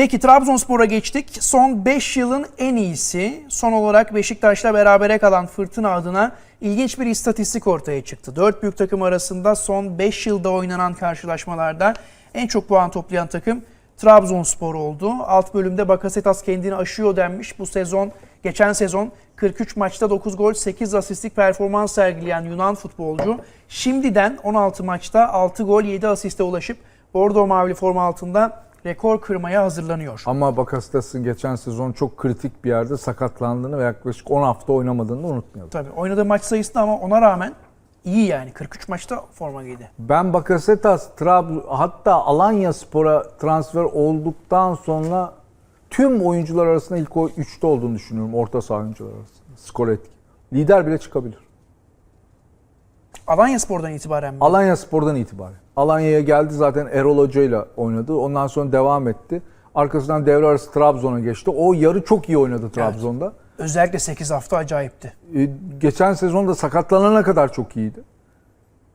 Peki Trabzonspor'a geçtik. Son 5 yılın en iyisi. Son olarak Beşiktaş'la berabere kalan Fırtına adına ilginç bir istatistik ortaya çıktı. 4 büyük takım arasında son 5 yılda oynanan karşılaşmalarda en çok puan toplayan takım Trabzonspor oldu. Alt bölümde Bakasetas kendini aşıyor denmiş. Bu sezon, geçen sezon 43 maçta 9 gol, 8 asistlik performans sergileyen Yunan futbolcu şimdiden 16 maçta 6 gol, 7 asiste ulaşıp Bordo Mavili forma altında rekor kırmaya hazırlanıyor. Ama Bakasetas'ın geçen sezon çok kritik bir yerde sakatlandığını ve yaklaşık 10 hafta oynamadığını unutmayalım. Tabii oynadığı maç sayısı ama ona rağmen iyi yani. 43 maçta forma giydi. Ben Bakasetas, Trabzon, hatta Alanya Spor'a transfer olduktan sonra tüm oyuncular arasında ilk o üçte olduğunu düşünüyorum. Orta saha oyuncular arasında. Skor etki. Lider bile çıkabilir. Alanya Spor'dan itibaren mi? Alanya Spor'dan itibaren. Alanya'ya geldi zaten Erol Hoca ile oynadı. Ondan sonra devam etti. Arkasından devre arası Trabzon'a geçti. O yarı çok iyi oynadı Trabzon'da. Özellikle 8 hafta acayipti. Ee, geçen sezonda sakatlanana kadar çok iyiydi.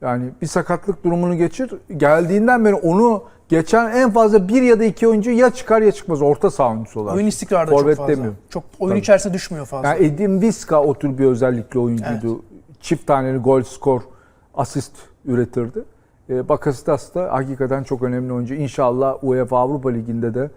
Yani bir sakatlık durumunu geçir. Geldiğinden beri onu geçen en fazla bir ya da iki oyuncu ya çıkar ya çıkmaz. Orta saha oyuncusu olarak. Oyun istikrarı da çok fazla. demiyorum. Çok oyun Tabii. içerisinde düşmüyor fazla. Yani Edin Viska o tür bir özellikli oyuncuydu. Çift taneli gol, skor, asist üretirdi. E, Bakasetas da hakikaten çok önemli oyuncu. İnşallah UEFA Avrupa Ligi'nde de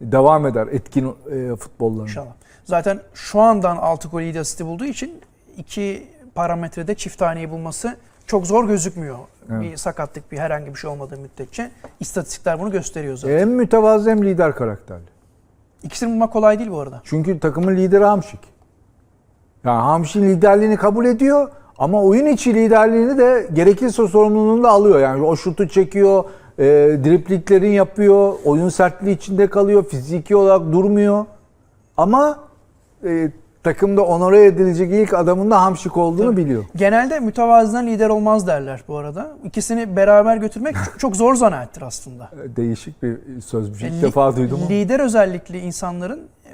devam eder etkin e, futbollarını. İnşallah. Zaten şu andan 6 gol 7 asisti bulduğu için iki parametrede çift taneyi bulması çok zor gözükmüyor. Evet. Bir sakatlık, bir herhangi bir şey olmadığı müddetçe. İstatistikler bunu gösteriyor zaten. Hem mütevazı hem lider karakterli. İkisini bulmak kolay değil bu arada. Çünkü takımın lideri Hamşik. Yani Hamşik'in liderliğini kabul ediyor ama oyun içi liderliğini de gerekirse sorumluluğunu da alıyor. Yani o şutu çekiyor, e, dripliklerin yapıyor, oyun sertliği içinde kalıyor, fiziki olarak durmuyor. Ama e, takımda onore edilecek ilk adamın da Hamşik olduğunu Tabii. biliyor. Genelde mütevaziden lider olmaz derler bu arada. İkisini beraber götürmek çok, çok zor zanaattir aslında. E, Değişik bir sözmüş. İlk Li- defa duydum. Lider özellikli insanların e,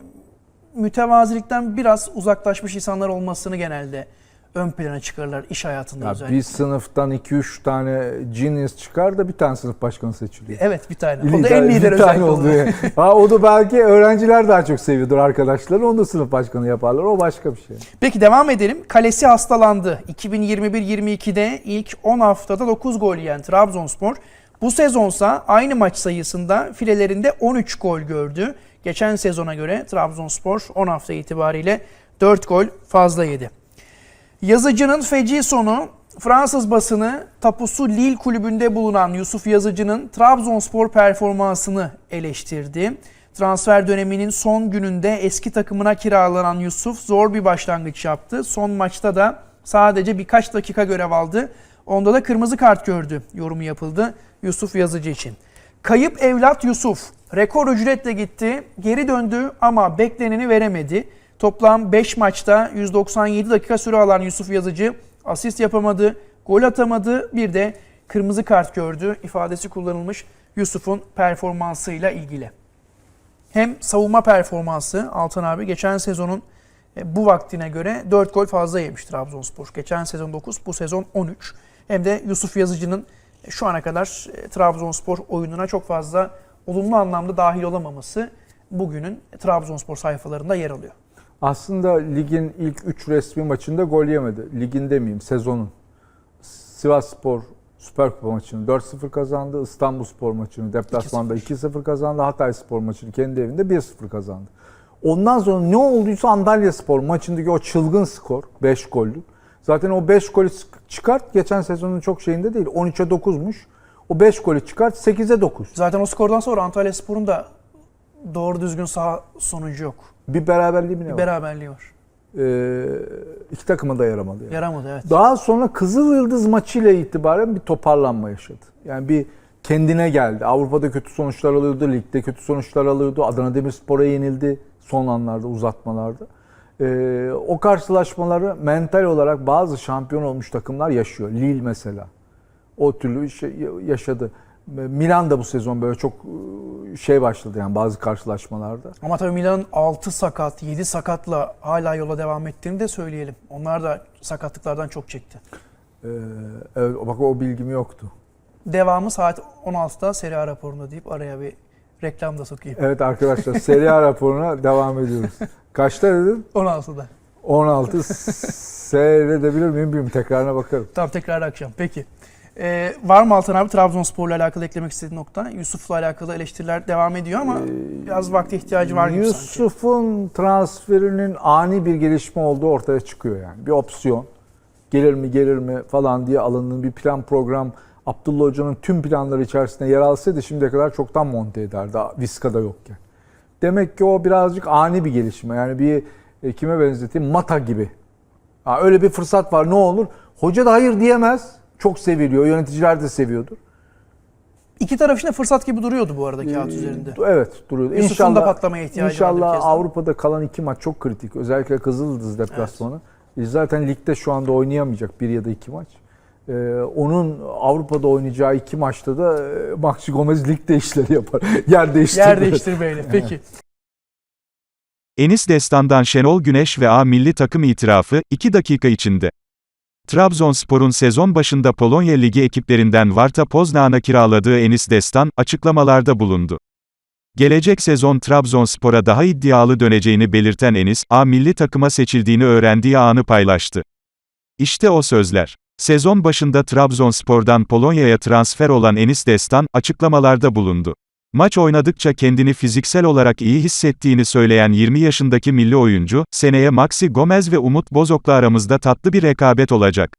mütevazilikten biraz uzaklaşmış insanlar olmasını genelde ön plana çıkarırlar iş hayatında Ya özellikle. bir sınıftan 2-3 tane genius çıkar da bir tane sınıf başkanı seçiliyor. Evet bir tane. o da Lider- en lider bir tane özellik oluyor. oluyor. ha, o da belki öğrenciler daha çok seviyordur arkadaşları. Onu da sınıf başkanı yaparlar. O başka bir şey. Peki devam edelim. Kalesi hastalandı. 2021-22'de ilk 10 haftada 9 gol yiyen Trabzonspor bu sezonsa aynı maç sayısında filelerinde 13 gol gördü. Geçen sezona göre Trabzonspor 10 hafta itibariyle 4 gol fazla yedi. Yazıcı'nın feci sonu Fransız basını tapusu Lille kulübünde bulunan Yusuf Yazıcı'nın Trabzonspor performansını eleştirdi. Transfer döneminin son gününde eski takımına kiralanan Yusuf zor bir başlangıç yaptı. Son maçta da sadece birkaç dakika görev aldı. Onda da kırmızı kart gördü yorumu yapıldı Yusuf Yazıcı için. Kayıp evlat Yusuf rekor ücretle gitti, geri döndü ama bekleneni veremedi. Toplam 5 maçta 197 dakika süre alan Yusuf Yazıcı asist yapamadı, gol atamadı, bir de kırmızı kart gördü ifadesi kullanılmış Yusuf'un performansıyla ilgili. Hem savunma performansı Altan abi geçen sezonun e, bu vaktine göre 4 gol fazla yemiş Trabzonspor. Geçen sezon 9, bu sezon 13. Hem de Yusuf Yazıcı'nın e, şu ana kadar e, Trabzonspor oyununa çok fazla olumlu anlamda dahil olamaması bugünün Trabzonspor sayfalarında yer alıyor. Aslında ligin ilk 3 resmi maçında gol yemedi. Ligin demeyeyim sezonun. Sivas Spor Süper Kupa maçını 4-0 kazandı. İstanbul Spor maçını deplasmanda 2-0 kazandı. Hatay Spor maçını kendi evinde 1-0 kazandı. Ondan sonra ne olduysa Antalya Spor maçındaki o çılgın skor 5 gollük. Zaten o 5 golü çıkart geçen sezonun çok şeyinde değil. 13'e 9'muş. O 5 golü çıkart 8'e 9. Zaten o skordan sonra Antalya Spor'un da doğru düzgün saha sonucu yok. Bir beraberliği mi ne Bir var? beraberliği var. Ee, iki takıma da yaramadı. Yani. Yaramadı evet. Daha sonra Kızıl Yıldız maçıyla itibaren bir toparlanma yaşadı. Yani bir kendine geldi. Avrupa'da kötü sonuçlar alıyordu, ligde kötü sonuçlar alıyordu. Adana Demirspor'a yenildi son anlarda, uzatmalarda. Ee, o karşılaşmaları mental olarak bazı şampiyon olmuş takımlar yaşıyor. Lille mesela. O türlü şey yaşadı. Milan da bu sezon böyle çok ıı, şey başladı yani bazı karşılaşmalarda. Ama tabii Milan'ın 6 sakat, 7 sakatla hala yola devam ettiğini de söyleyelim. Onlar da sakatlıklardan çok çekti. Ee, evet, bak o bilgim yoktu. Devamı saat 16'da Serie A raporunda deyip araya bir Reklam da sokayım. Evet arkadaşlar Serie A raporuna devam ediyoruz. Kaçta dedin? 16'da. 16 seyredebilir miyim bilmiyorum. Tekrarına bakarım. Tamam tekrar akşam. Peki. Ee, var mı Altan abi Trabzonspor'la alakalı eklemek istediğin nokta? Yusuf'la alakalı eleştiriler devam ediyor ama biraz vakte ihtiyacı var gibi sanki. Yusuf'un transferinin ani bir gelişme olduğu ortaya çıkıyor yani. Bir opsiyon. Gelir mi gelir mi falan diye alındığın bir plan program Abdullah Hoca'nın tüm planları içerisinde yer alsaydı şimdiye kadar çoktan monte ederdi. Viska'da yokken. Demek ki o birazcık ani bir gelişme. Yani bir e, kime benzeteyim? Mata gibi. Ha, öyle bir fırsat var ne olur? Hoca da hayır diyemez. Çok seviliyor. Yöneticiler de seviyordur. İki taraf için de fırsat gibi duruyordu bu arada kağıt üzerinde. Evet duruyor. Yusuf'un da patlamaya ihtiyacı İnşallah. Avrupa'da kalan iki maç çok kritik. Özellikle Kızıldız deplasmanı. E, Zaten ligde şu anda oynayamayacak bir ya da iki maç. Ee, onun Avrupa'da oynayacağı iki maçta da e, Maxi Gomez ligde işleri yapar. Yer değiştirme. Yer değiştirmeyle. Peki. Enis Destan'dan Şenol Güneş ve A milli takım itirafı 2 dakika içinde. Trabzonspor'un sezon başında Polonya Ligi ekiplerinden Varta Poznan'a kiraladığı Enis Destan açıklamalarda bulundu. Gelecek sezon Trabzonspor'a daha iddialı döneceğini belirten Enis, A milli takıma seçildiğini öğrendiği anı paylaştı. İşte o sözler. Sezon başında Trabzonspor'dan Polonya'ya transfer olan Enis Destan açıklamalarda bulundu. Maç oynadıkça kendini fiziksel olarak iyi hissettiğini söyleyen 20 yaşındaki milli oyuncu, seneye Maxi Gomez ve Umut Bozok'la aramızda tatlı bir rekabet olacak.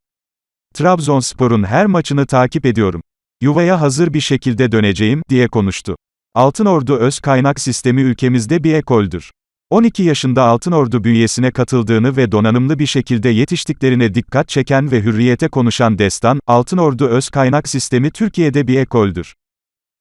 Trabzonspor'un her maçını takip ediyorum. Yuvaya hazır bir şekilde döneceğim, diye konuştu. Altınordu öz kaynak sistemi ülkemizde bir ekoldür. 12 yaşında Altınordu bünyesine katıldığını ve donanımlı bir şekilde yetiştiklerine dikkat çeken ve hürriyete konuşan Destan, Altınordu öz kaynak sistemi Türkiye'de bir ekoldür.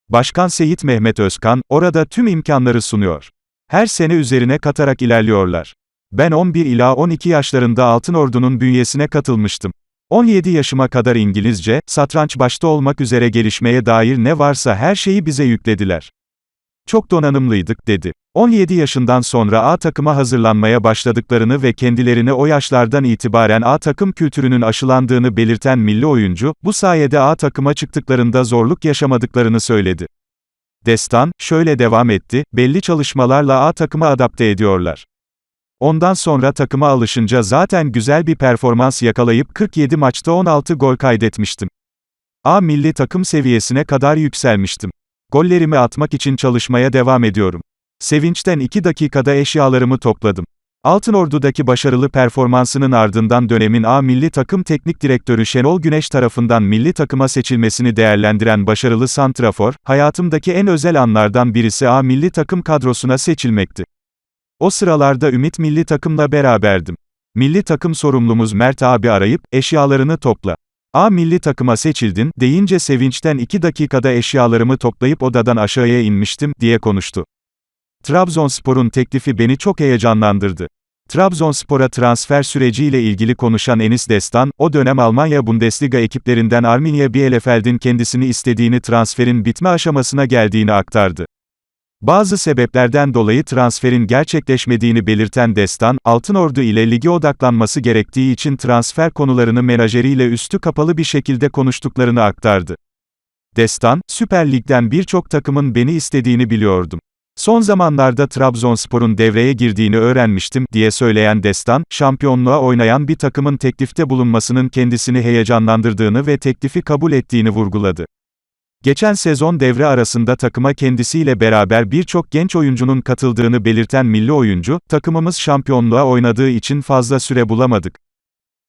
Başkan Seyit Mehmet Özkan, orada tüm imkanları sunuyor. Her sene üzerine katarak ilerliyorlar. Ben 11 ila 12 yaşlarında Altınordu'nun bünyesine katılmıştım. 17 yaşıma kadar İngilizce, satranç başta olmak üzere gelişmeye dair ne varsa her şeyi bize yüklediler. Çok donanımlıydık, dedi. 17 yaşından sonra A takıma hazırlanmaya başladıklarını ve kendilerine o yaşlardan itibaren A takım kültürünün aşılandığını belirten milli oyuncu, bu sayede A takıma çıktıklarında zorluk yaşamadıklarını söyledi. Destan, şöyle devam etti, belli çalışmalarla A takıma adapte ediyorlar. Ondan sonra takıma alışınca zaten güzel bir performans yakalayıp 47 maçta 16 gol kaydetmiştim. A milli takım seviyesine kadar yükselmiştim. Gollerimi atmak için çalışmaya devam ediyorum. Sevinçten 2 dakikada eşyalarımı topladım. Altınordu'daki başarılı performansının ardından dönemin A milli takım teknik direktörü Şenol Güneş tarafından milli takıma seçilmesini değerlendiren başarılı santrafor, hayatımdaki en özel anlardan birisi A milli takım kadrosuna seçilmekti. O sıralarda Ümit milli takımla beraberdim. Milli takım sorumlumuz Mert abi arayıp, eşyalarını topla. A milli takıma seçildin, deyince sevinçten 2 dakikada eşyalarımı toplayıp odadan aşağıya inmiştim, diye konuştu. Trabzonspor'un teklifi beni çok heyecanlandırdı. Trabzonspor'a transfer süreciyle ilgili konuşan Enis Destan, o dönem Almanya Bundesliga ekiplerinden Arminia Bielefeld'in kendisini istediğini transferin bitme aşamasına geldiğini aktardı. Bazı sebeplerden dolayı transferin gerçekleşmediğini belirten Destan, Altınordu ile lige odaklanması gerektiği için transfer konularını menajeriyle üstü kapalı bir şekilde konuştuklarını aktardı. Destan, Süper Lig'den birçok takımın beni istediğini biliyordum. Son zamanlarda Trabzonspor'un devreye girdiğini öğrenmiştim, diye söyleyen Destan, şampiyonluğa oynayan bir takımın teklifte bulunmasının kendisini heyecanlandırdığını ve teklifi kabul ettiğini vurguladı. Geçen sezon devre arasında takıma kendisiyle beraber birçok genç oyuncunun katıldığını belirten milli oyuncu, takımımız şampiyonluğa oynadığı için fazla süre bulamadık.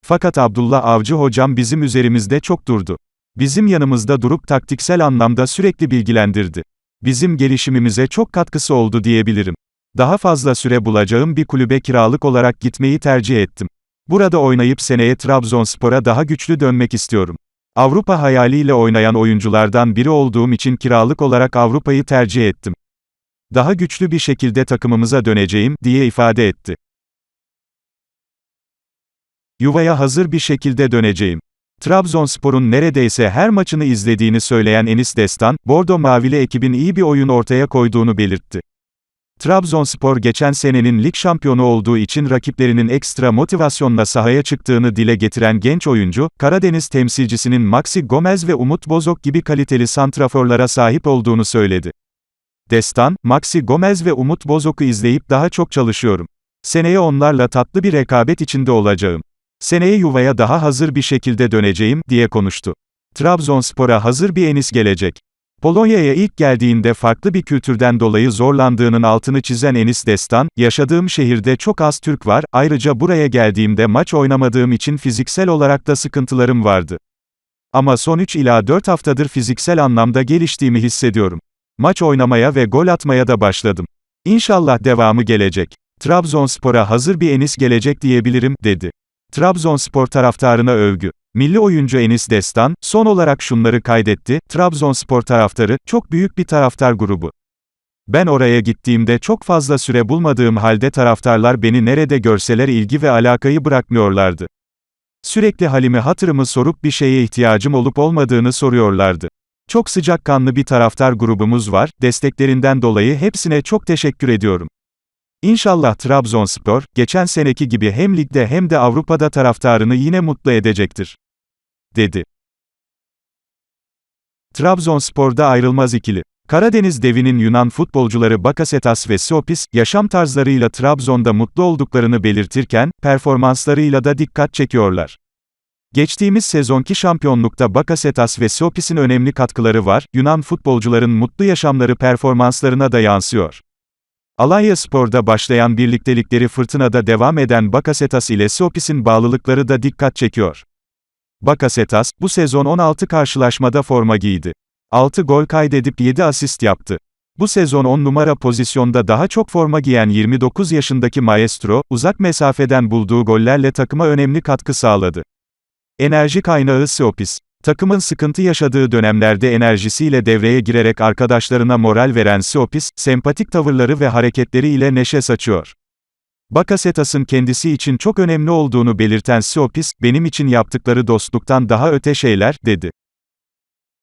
Fakat Abdullah Avcı hocam bizim üzerimizde çok durdu. Bizim yanımızda durup taktiksel anlamda sürekli bilgilendirdi. Bizim gelişimimize çok katkısı oldu diyebilirim. Daha fazla süre bulacağım bir kulübe kiralık olarak gitmeyi tercih ettim. Burada oynayıp seneye Trabzonspor'a daha güçlü dönmek istiyorum. Avrupa hayaliyle oynayan oyunculardan biri olduğum için kiralık olarak Avrupa'yı tercih ettim. Daha güçlü bir şekilde takımımıza döneceğim, diye ifade etti. Yuvaya hazır bir şekilde döneceğim. Trabzonspor'un neredeyse her maçını izlediğini söyleyen Enis Destan, Bordo Mavili ekibin iyi bir oyun ortaya koyduğunu belirtti. Trabzonspor geçen senenin lig şampiyonu olduğu için rakiplerinin ekstra motivasyonla sahaya çıktığını dile getiren genç oyuncu, Karadeniz temsilcisinin Maxi Gomez ve Umut Bozok gibi kaliteli santraforlara sahip olduğunu söyledi. Destan, Maxi Gomez ve Umut Bozok'u izleyip daha çok çalışıyorum. Seneye onlarla tatlı bir rekabet içinde olacağım. Seneye yuvaya daha hazır bir şekilde döneceğim, diye konuştu. Trabzonspor'a hazır bir Enis gelecek. Polonya'ya ilk geldiğinde farklı bir kültürden dolayı zorlandığının altını çizen Enis Destan, yaşadığım şehirde çok az Türk var, ayrıca buraya geldiğimde maç oynamadığım için fiziksel olarak da sıkıntılarım vardı. Ama son 3 ila 4 haftadır fiziksel anlamda geliştiğimi hissediyorum. Maç oynamaya ve gol atmaya da başladım. İnşallah devamı gelecek. Trabzonspor'a hazır bir Enis gelecek diyebilirim, dedi. Trabzonspor taraftarına övgü. Milli oyuncu Enis Destan, son olarak şunları kaydetti, Trabzonspor taraftarı, çok büyük bir taraftar grubu. Ben oraya gittiğimde çok fazla süre bulmadığım halde taraftarlar beni nerede görseler ilgi ve alakayı bırakmıyorlardı. Sürekli halimi hatırımı sorup bir şeye ihtiyacım olup olmadığını soruyorlardı. Çok sıcakkanlı bir taraftar grubumuz var, desteklerinden dolayı hepsine çok teşekkür ediyorum. İnşallah Trabzonspor, geçen seneki gibi hem ligde hem de Avrupa'da taraftarını yine mutlu edecektir. Dedi. Trabzonspor'da ayrılmaz ikili. Karadeniz devinin Yunan futbolcuları Bakasetas ve Siopis, yaşam tarzlarıyla Trabzon'da mutlu olduklarını belirtirken, performanslarıyla da dikkat çekiyorlar. Geçtiğimiz sezonki şampiyonlukta Bakasetas ve Siopis'in önemli katkıları var, Yunan futbolcuların mutlu yaşamları performanslarına da yansıyor. Alanya Spor'da başlayan birliktelikleri fırtınada devam eden Bakasetas ile Siopis'in bağlılıkları da dikkat çekiyor. Bakasetas, bu sezon 16 karşılaşmada forma giydi. 6 gol kaydedip 7 asist yaptı. Bu sezon 10 numara pozisyonda daha çok forma giyen 29 yaşındaki maestro, uzak mesafeden bulduğu gollerle takıma önemli katkı sağladı. Enerji kaynağı Siopis. Takımın sıkıntı yaşadığı dönemlerde enerjisiyle devreye girerek arkadaşlarına moral veren Siopis, sempatik tavırları ve hareketleri ile neşe saçıyor. Bakasetas'ın kendisi için çok önemli olduğunu belirten Siopis, benim için yaptıkları dostluktan daha öte şeyler, dedi.